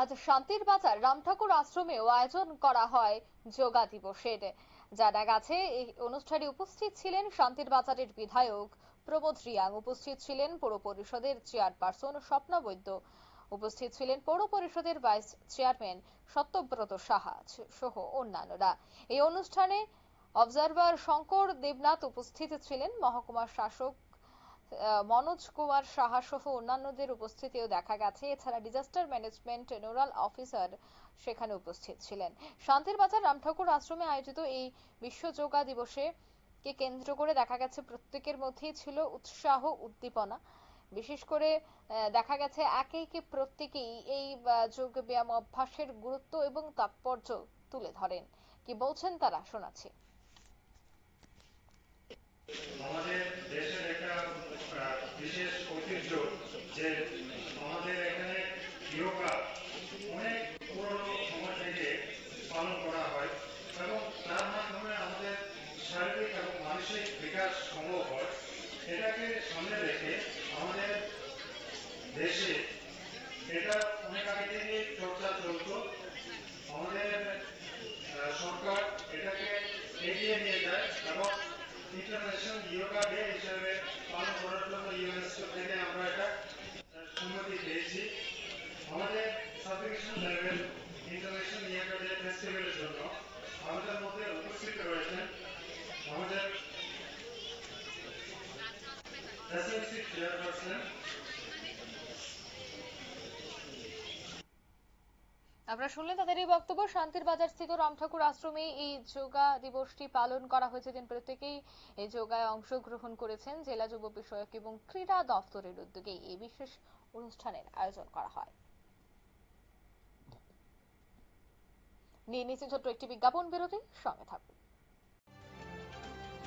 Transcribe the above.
আজ শান্তির বাজার রামঠাকুর আশ্রমেও আয়োজন করা হয় যোগা দিবসের। জানা গেছে, এই অনুষ্ঠানে উপস্থিত ছিলেন শান্তির বাজারের বিধায়ক প্রমোদ রিয়াং, উপস্থিত ছিলেন পৌর পরিষদের চেয়ারপারসন স্বপ্না বৈদ্য, উপস্থিত ছিলেন পৌর পরিষদের ভাইস চেয়ারম্যান সত্যব্রত সাহা সহ অন্যান্যরা। এই অনুষ্ঠানে অবজারভার শঙ্কর দেবনাথ উপস্থিত ছিলেন, মহকুমার শাসক মনোজ কুমার সাহা সহ অন্যান্যদের উপস্থিতিও দেখা গেছে। এছাড়া ডিজাস্টার ম্যানেজমেন্ট নোডাল অফিসার সেখানে উপস্থিত ছিলেন। শান্তির বাজার রামঠাকুর আশ্রমে আয়োজিত এই বিশ্ব যোগা দিবসে কে কেন্দ্র করে দেখা গেছে, প্রত্যেকের মধ্যেই ছিল উৎসাহ, উদ্দীপনা। বিশেষ করে দেখা গেছে একে একে প্রত্যেকেই এই যোগ ব্যায়াম অভ্যাসের গুরুত্ব এবং তাৎপর্য তুলে ধরেন। কি বলছেন তারা? শোনাচ্ছি আমাদের দেশের একটা আহ, বিশেষ ঐতিহ্য যে আমাদের এখানে অনেক পুরনো সময় থেকে পালন করা হয় এবং তার মাধ্যমে আমাদের শারীরিক এবং মানসিক বিকাশ সম্ভব হয়। এটাকে সামনে রেখে আমাদের দেশে এটা অনেক আগে থেকে চর্চা চলতো। আমাদের সরকার এটাকে এগিয়ে নিয়ে যায় এবং ইন্টারন্যাশনাল যোগা ডে হিসেবে পালন করার জন্য ইউনেস্কো থেকে আমরা এটা আহ, সম্মতি পেয়েছি আমাদের subdivision level international yoga day ফেস্টিভ্যালের জন্য আমাদের মধ্যে উপস্থিত রয়েছেন আমাদের আপনারা শুনলেন তাদের এই বক্তব্য। শান্তির বাজার স্থিত রামঠাকুর আশ্রমে এই যোগা দিবসটি পালন করা হয়েছে। দিন প্রত্যেকেই এই যোগায় অংশগ্রহণ করেছেন জেলা যুব বিষয়ক এবং ক্রীড়া দপ্তরের উদ্যোগে এই বিশেষ অনুষ্ঠানের আয়োজন করা হয়। নিয়ে নিচ্ছে ছোট্ট একটি বিজ্ঞাপন। বিরতি সঙ্গে থাকুন।